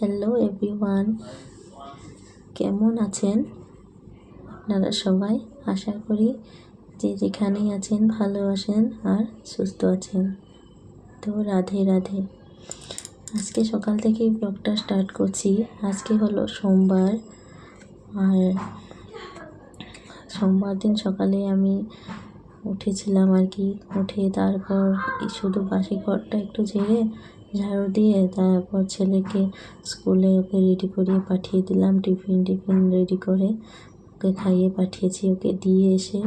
Hello everyone কেমন আছেন? আপনারা সবাই? আশা করি যে যেখানেই আছেন, ভালো আছেন আর সুস্থ আছেন। তো রাধে রাধে। আজকে সকাল থেকেই ব্লগটা স্টার্ট করছি। আজকে হলো সোমবার। আর সোমবার দিন সকালে আমি উঠেছিলাম আর কি। উঠে তারপর শুধু বাসি ঘরটা একটু ঝেড়ে ঝাড়ু দিয়ে তারপর ছেলেকে স্কুলে ওকে রেডি করিয়ে পাঠিয়ে দিলাম, টিফিন টিফিন রেডি করে ওকে খাইয়ে পাঠিয়েছি, ওকে দিয়ে এসে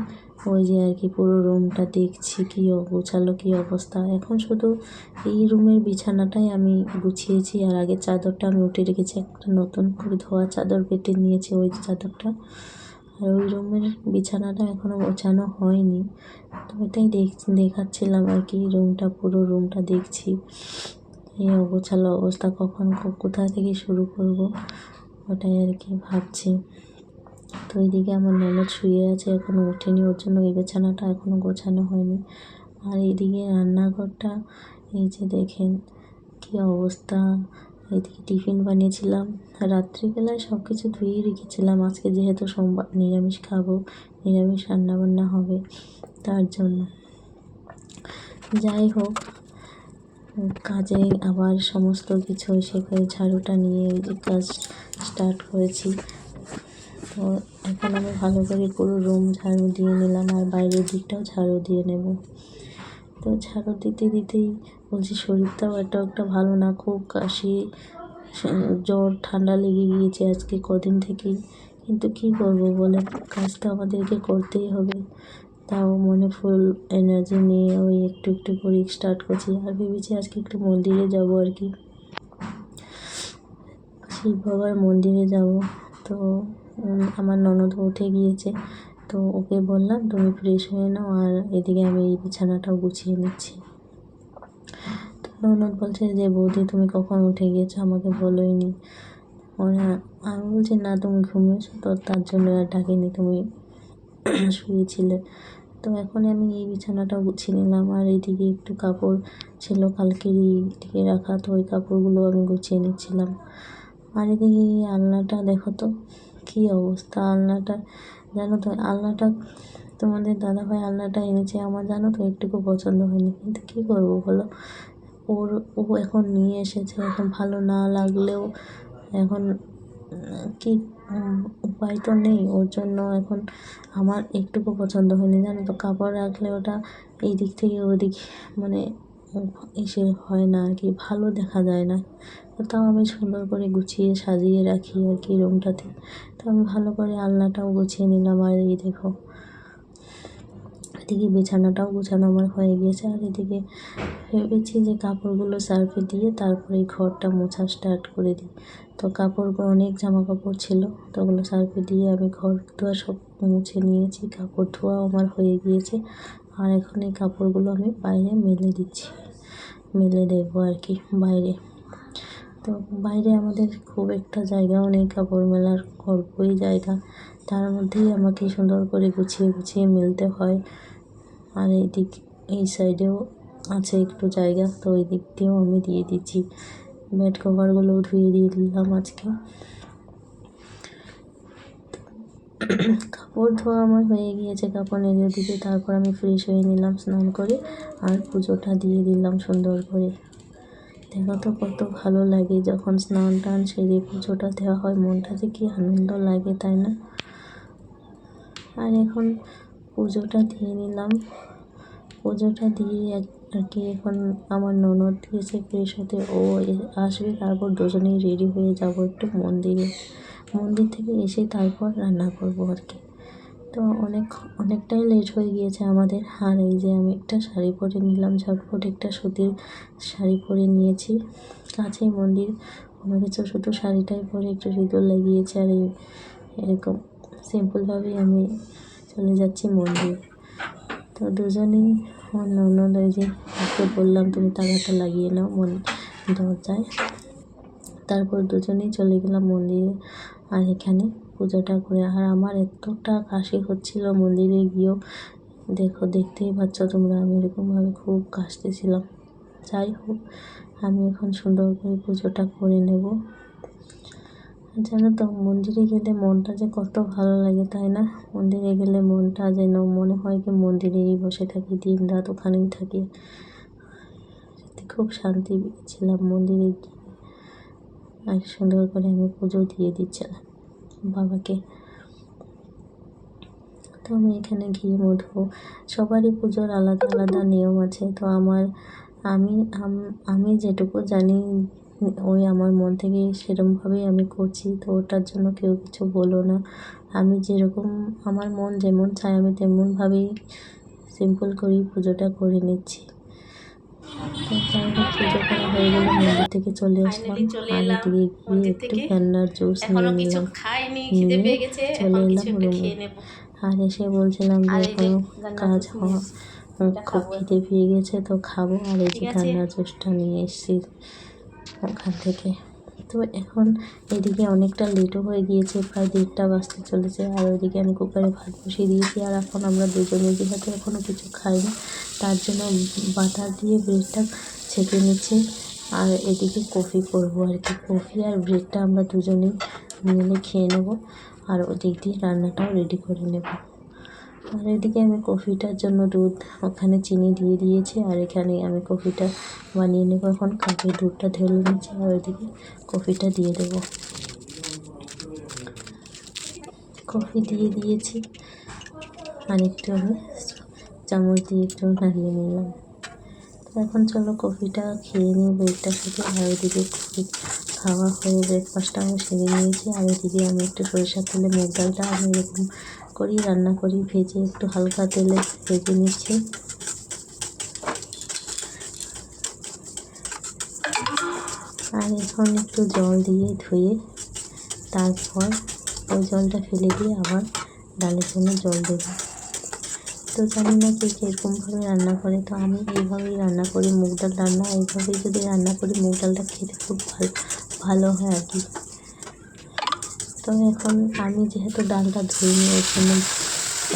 ওই যে আর কি পুরো রুমটা দেখছি কী গোছালো কী অবস্থা। এখন শুধু এই রুমের বিছানাটাই আমি গুছিয়েছি আর আগে চাদরটা আমি উঠে রেখেছি, একটা নতুন করে ধোয়া চাদর পেতে নিয়েছি ওই চাদরটা। আর ওই রুমের বিছানাটা এখনও গোছানো হয়নি। তো এটাই দেখ, দেখাচ্ছিলাম আর কি রুমটা পুরো রুমটা দেখছি। এই অগোছালো অবস্থা কখন কোথা থেকে শুরু করব ওটাই আর কি ভাবছি। তো এইদিকে আমার ননদ শুয়ে আছে এখনও ওঠেনি, ওর জন্য এই বিছানাটা এখনও গোছানো হয়নি। আর এইদিকে রান্নাঘরটা, এই যে দেখেন কী অবস্থা। এদিকে টিফিন বানিয়েছিলাম, রাত্রিবেলায় সব কিছু ধুয়েই রেখেছিলাম, আজকে যেহেতু সোমবার নিরামিষ খাব, নিরামিষ রান্নাবান্না হবে তার জন্য। যাই হোক কাজে আবার সমস্ত কিছু সেখানে ঝাড়ুটা নিয়ে যে কাজ স্টার্ট করেছি। তো এখন আমি ভালো করে পুরো রুম ঝাড়ু দিয়ে নিলাম আর বাইরের দিকটাও ঝাড়ু দিয়ে নেব। তো ঝাড়ু দিতে দিতেই বলছি শরীরটাও একটা একটা ভালো না, খুব কাশি, জ্বর, ঠান্ডা লেগে গিয়েছে আজকে কদিন থেকেই। কিন্তু কি করব বলে কাজটা আমাদেরকে করতেই হবে। তাও মনে ফুল এনার্জি নিয়ে ওই একটু একটু করে স্টার্ট করছি। আর ভেবেছি আজকে একটু মন্দিরে যাব আর কি। শিব বাবার মন্দিরে যাব। তো আমার ননদ উঠে গিয়েছে। তো ওকে বললাম, তুমি ফ্রেশ হয়ে নাও আর এদিকে আমি এই বিছানাটাও গুছিয়ে নিচ্ছি। তো ননদ বলছে যে, বৌদি, তুমি কখন উঠে গিয়েছো? আমাকে বলোই নি ওরা, আমি বলছি, না, তুমি ঘুমিয়েছো তো, তার জন্য আর ডাকিনি। তুমি শুয়েছিলে। তো এখন আমি এই বিছানাটা গুছিয়ে নিলাম আর এইদিকে একটু কাপড় ছিল কালকেরই দিকে রাখা, তো ওই কাপড়গুলো আমি গুছিয়ে নিচ্ছিলাম। আর এদিকে এই আলনাটা দেখো তো, কী অবস্থা আলনাটা। জানো তো আলনাটা, তোমাদের দাদাভাই আলনাটা এনেছে আমার, জানো তো একটুকু পছন্দ হয়নি। কিন্তু কী করব বলো? ওর, ও এখন নিয়ে এসেছে, এখন ভালো না লাগলেও এখন কি উপায় তো নেই। ওর জন্য এখন আমার একটুকু পছন্দ হয়নি, জানো তো? কাপড় রাখলে ওটা এই দিক থেকে ওদিক মানে এসে হয় না আর কি, ভালো দেখা যায় না। তাও আমি সুন্দর করে গুছিয়ে সাজিয়ে রাখি আর কি রুমটাতে। তো আমি ভালো করে আলনাটাও গুছিয়ে নিলাম আর এই দেখো, এদিকে বিছানাটাও গুছানো আমার হয়ে গিয়েছে। আর এদিকে ভেবেছি যে কাপড়গুলো সার্ফে দিয়ে তারপরে ঘরটা মোছা স্টার্ট করে দিই। তো কাপড়গুলো অনেক জামা কাপড় ছিল, তো ওগুলো সার্ফে দিয়ে আমি ঘর ধোয়া সব মুছে নিয়েছি, কাপড় ধোয়া আমার হয়ে গিয়েছে, আর এখন এই কাপড়গুলো আমি বাইরে মেলে দিচ্ছি, মেলে দেবো আর কি বাইরে। তো বাইরে আমাদের খুব একটা জায়গাও নেই, কাপড় মেলার অল্পই জায়গা, তার মধ্যেই আমাকে সুন্দর করে গুছিয়ে গুছিয়ে মেলতে হয়, আর এই দিক এই সাইডেও আছে একটু জায়গা, তো ওই দিক দিয়েও আমি দিয়ে দিচ্ছি। বেড কভারগুলোও ধুয়ে দিয়ে দিলাম আজকে। কাপড় ধোয়া আমার হয়ে গিয়েছে, কাপড় নেড়ে দিতে। তারপর আমি ফ্রেশ হয়ে নিলাম, স্নান করে আর পুজোটা দিয়ে দিলাম সুন্দর করে। দেখো তো কত ভালো লাগে যখন স্নান টান সেরে পুজোটা দেওয়া হয় মনটাতে কি আনন্দ লাগে, তাই না? আর এখন পুজোটা দিয়ে নিলাম। পুজোটা দিয়ে আর কি এখন আমার ননদ দিয়েছে ফ্রেশ হতে ও আসবে, তারপর দুজনেই রেডি হয়ে যাব একটু মন্দিরে। মন্দির থেকে এসে তারপর রান্না করব আর কি তো অনেক, অনেকটাই লেট হয়ে গিয়েছে আমাদের। আর এই যে আমি একটা শাড়ি পরে নিলাম, ঝটপট একটা সুতির শাড়ি পরে নিয়েছি। কাছেই মন্দির। কোনো কিছু শুধু শাড়িটাই পরে একটু সিঁদুর লাগিয়েছি আর এই, এরকম সিম্পলভাবেই আমি চলে যাচ্ছি মন্দির। তো দুজনেই আমার ননদ যে ওকে বললাম, তুমি তাগাটা লাগিয়ে নাও মন দরজায়। তারপর দুজনেই চলে গেলাম মন্দিরে। আর এখানে পুজোটা করে আর আমার এতটা কাশি হচ্ছিল মন্দিরে গিয়েও। দেখো, দেখতেই পাচ্ছ তোমরা, আমি এরকমভাবে খুব কাশতেছিলাম। যাই হোক, আমি এখন সুন্দর করে পুজোটা করে নেব। জানো তো, মন্দিরে গেলে মনটা যে কত ভালো লাগে, তাই না? মন্দিরে গেলে মনটা যেন, মনে হয় কি মন্দিরেই বসে থাকি, দিন রাত ওখানেই থাকি। সত্যি খুব শান্তি ছিলাম মন্দিরে গিয়ে। আর সুন্দর করে আমি পুজো দিয়ে দিচ্ছিলাম বাবাকে। তো আমি এখানে ঘি, মধু, সবারই পুজোর আলাদা আলাদা নিয়ম আছে। তো আমার আমি আমি যেটুকু জানি ওই আমার মন থেকে সেরকমভাবেই আমি করছি। তো ওটার জন্য কেউ কিছু বলো না। আমি যেরকম আমার মন যেমন চায় আমি তেমনভাবেই সিম্পল করেই পুজোটা করে নিচ্ছি। হয়ে থেকে চলে আসলাম। এলাম এদিকে গিয়ে একটু থেকে। রান্নার জুস নিয়ে নিলাম। নিয়ে পেয়ে গেছে চলে এলাম রুমে। আর এসে বলছিলাম যে গান্নার কাজ হওয়া খুব খিদে পেয়ে গেছে তো খাব। আর এই যে ঠান্ডা জুসটা নিয়ে এসেছি। ওখান থেকে। তো এখন এদিকে অনেকটা লেটও হয়ে গিয়েছে, প্রায় দেড়টা বাজতে চলেছে। আর ওইদিকে আমি কুকারে ভাত বসিয়ে দিয়েছি, আর এখন আমরা দুজনে যেহেতু এখনও কিছু খাইনি, তার জন্য বাটার দিয়ে ব্রেডটা ছেঁকে নিচ্ছে। আর এদিকে কফি করব আর কি। কফি আর ব্রেডটা আমরা দুজনেই মিলে খেয়ে নেব। আর ওদিক দিয়ে রান্নাটাও রেডি করে নেব। আর এদিকে আমি কফিটার জন্য দুধ ওখানে চিনি দিয়ে দিয়েছি, আর এখানে আমি কফিটা বানিয়ে নেব এখন। কাপে দুধটা ঢেলে নিচ্ছি আর ওইদিকে কফিটা দিয়ে দেবো। কফি দিয়ে দিয়েছি আর একটু আমি চামচ দিয়ে একটু নাড়িয়ে নিলাম। তো এখন চলো কফিটা খেয়ে নিই ব্রেকটার সাথে আর ওইদিকে কফি খাওয়া হয়ে ব্রেকফাস্টটা আমি সেরে নিয়েছি, আর এদিকে আমি একটু সরিষার তেলে মুগ ডালটা আমি এরকম করি, রান্না করি, ভেজে একটু হালকা তেলে ভেজে নিচ্ছি। আর এখন একটু জল দিয়ে ধুয়ে তারপর ওই জলটা ফেলে দিয়ে আবার ডালের জন্য জল দেবো। তো জানি না কে কীরকমভাবে রান্না করে, তো আমি এইভাবেই রান্না করি। মুগ ডাল রান্না, এইভাবেই যদি রান্না করি, মুগ ডালটা খেতে খুব ভালো ভালো হয় আর কি। তো এখন আমি যেহেতু ডালটা ধুয়ে নিয়ে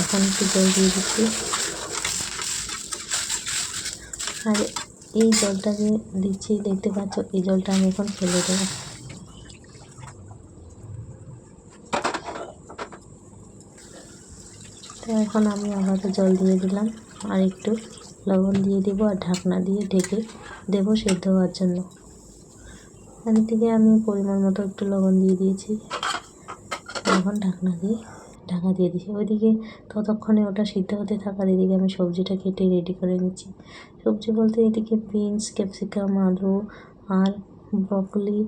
এখন একটু জল দিয়ে দিচ্ছি। আর এই জলটা যে দিচ্ছি, দেখতে পাচ্ছ, এই জলটা আমি এখন ফেলে দেবো। তো এখন আমি আবারও জল দিয়ে দিলাম, আর একটু লবণ দিয়ে দেবো আর ঢাকনা দিয়ে ঢেকে দেবো সেদ্ধ হওয়ার জন্য। আর এদিকে আমি পরিমাণ মতো একটু লবণ দিয়ে দিয়েছি। এখন ঢাকনা দিয়ে ঢাকা দিয়ে দিয়েছি। ওইদিকে ততক্ষণে ওটা সিদ্ধ হতে থাকার এদিকে আমি সবজিটা কেটে রেডি করে নিচ্ছি। সবজি বলতে এদিকে বিনস ক্যাপসিকাম আলু আর ব্রকলি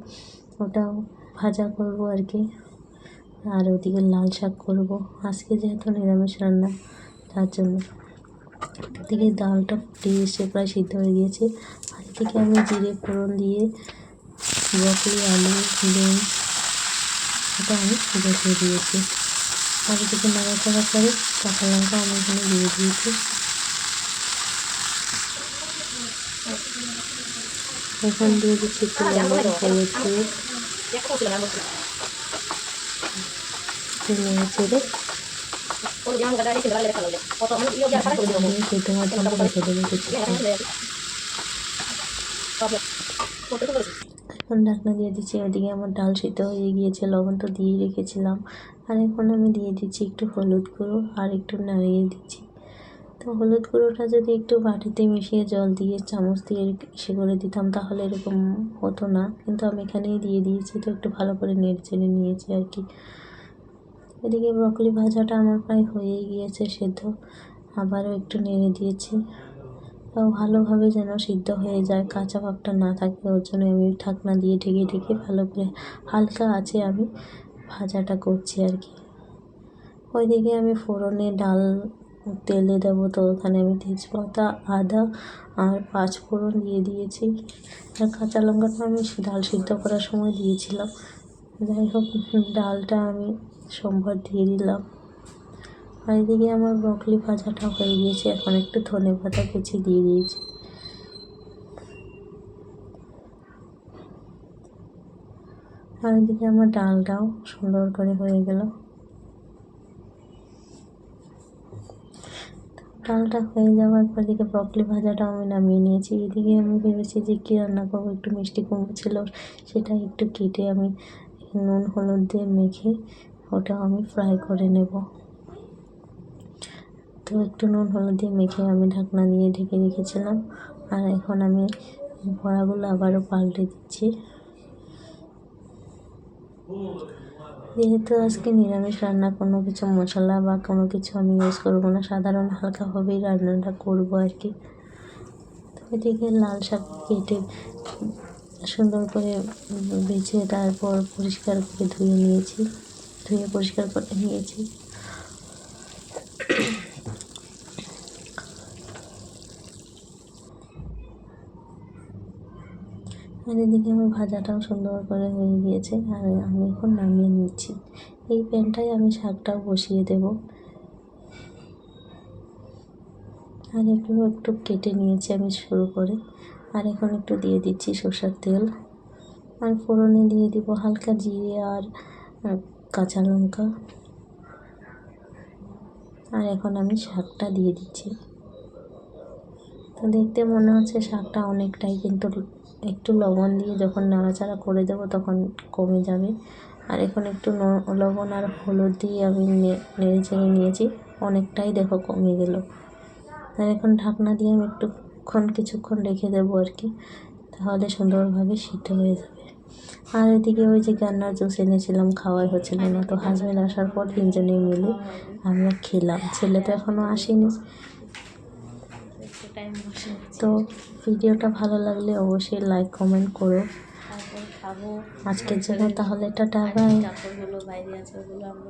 ওটাও ভাজা করব আর কি। আর ওদিকে লাল শাক করব। আজকে যেহেতু নিরামিষ রান্না, তার জন্য। এদিকে ডালটা ফুটিয়ে এসে প্রায় সিদ্ধ হয়ে গিয়েছে। আর এদিকে আমি জিরে ফোড়ন দিয়ে ব্রকলি আলু বিনস এটা আমি বসিয়ে দিয়েছি। আর এদিকে নাড়াচাড়া করে কাঁচা লঙ্কা আমি এখানে দিয়ে দিয়েছি। এখন দিয়ে দিচ্ছি একটু লবণ হলুদ দিয়ে নেড়ে দেবো কিছুক্ষণ এখন ঢাকনা দিয়ে দিচ্ছি ওদিকে আমার ডাল সিদ্ধ হয়ে গিয়েছে, লবণ তো দিয়েই রেখেছিলাম। আর এখন আমি দিয়ে দিচ্ছি একটু হলুদ গুঁড়ো আর একটু নাড়িয়ে দিচ্ছি। তো হলুদ গুঁড়োটা যদি একটু বাটিতে মিশিয়ে জল দিয়ে চামচ দিয়ে ইসে করে দিতাম, তাহলে এরকম হতো না। কিন্তু আমি এখানেই দিয়ে দিয়েছি, তো একটু ভালো করে নেড়ে চেড়ে নিয়েছি আর কি। এদিকে ব্রকলি ভাজাটা আমার প্রায় হয়েই গিয়েছে, সেদ্ধ। আবারও একটু নেড়ে দিয়েছি। ভালোভাবে যেন সিদ্ধ হয়ে যায়। কাঁচা ভাবটা না থাকে, ওর জন্য আমি ঢাকনা দিয়ে ঢেকে ঢেকে ভালো করে হালকা আছে আমি ভাজাটা করছি আর কি। ওইদিকে আমি ফোড়নে ডাল, তেলে দেবো তো, ওখানে আমি তেজপাতা, আদা আর পাঁচ ফোড়ন দিয়ে দিয়েছি। আর কাঁচা লঙ্কাটা আমি ডাল সিদ্ধ করার সময় দিয়েছিলাম। যাই হোক, ডালটা আমি সোমবার দিয়ে দিলাম। আর এদিকে আমার ব্রকলি ভাজাটা হয়ে গিয়েছে, এখন একটু ধনে পাতা কুচি দিয়ে দিয়েছি। আর এদিকে আমার ডালটাও সুন্দর করে হয়ে গেল। ডালটা হয়ে যাওয়ার পর দিকে ব্রকলি ভাজাটাও আমি নামিয়ে নিয়েছি। এদিকে আমি ভেবেছি যে কী রান্না করব, একটু মিষ্টি কুমড়ো ছিল, সেটা একটু কেটে আমি নুন, হলুদ দিয়ে মেখে ওটাও আমি ফ্রাই করে নেব। তো একটু নুন হলুদ দিয়ে মেখে আমি ঢাকনা দিয়ে ঢেকে রেখেছিলাম। আর এখন আমি বড়াগুলো আবারও পাল্টে দিচ্ছি। যেহেতু আজকে নিরামিষ রান্না, কোনো কিছু মশলা বা কোনো কিছু আমি ইউজ করব না, সাধারণ হালকাভাবেই রান্নাটা করব আর কি। এদিকে লাল শাক কেটে সুন্দর করে বেছে তারপর পরিষ্কার করে ধুয়ে নিয়েছি, ধুয়ে পরিষ্কার করে নিয়েছি আর এদিকে আমার ভাজাটাও সুন্দর করে হয়ে গিয়েছে আর আমি এখন নামিয়ে নিচ্ছি। এই প্যানটায় আমি শাকটাও বসিয়ে দেব। আর একটু একটু কেটে নিয়েছি আমি শুরু করে। আর এখন একটু দিয়ে দিচ্ছি সর্ষের তেল। আর ফোড়নে দিয়ে দিব হালকা জিরে আর কাঁচা লঙ্কা। আর এখন আমি শাকটা দিয়ে দিচ্ছি। তো দেখতে মনে হচ্ছে শাকটা অনেকটাই কিন্তু একটু লবণ দিয়ে যখন নাড়াচাড়া করে দেবো তখন কমে যাবে। আর এখন একটু লবণ আর হলুদ দিয়ে আমি নেড়ে চেড়ে নিয়েছি, অনেকটাই দেখো কমে গেল। আর এখন ঢাকনা দিয়ে আমি একটুক্ষণ কিছুক্ষণ রেখে দেবো আর কি, তাহলে সুন্দরভাবে সিদ্ধ হয়ে যাবে। আর এদিকে ওই যে গান্নার জুস এনেছিলাম, খাওয়াই হচ্ছিল না, তো হাজব্যান্ড আসার পর তিনজনে মিলে আমরা খেলাম। ছেলে তো এখনও আসেনি। তো ভিডিওটা ভালো লাগলে অবশ্যই লাইক কমেন্ট করো। খাব। আজকের জন্য তাহলে টাটা বাই কাপড়গুলো বাইরে আছে ওগুলো আমরা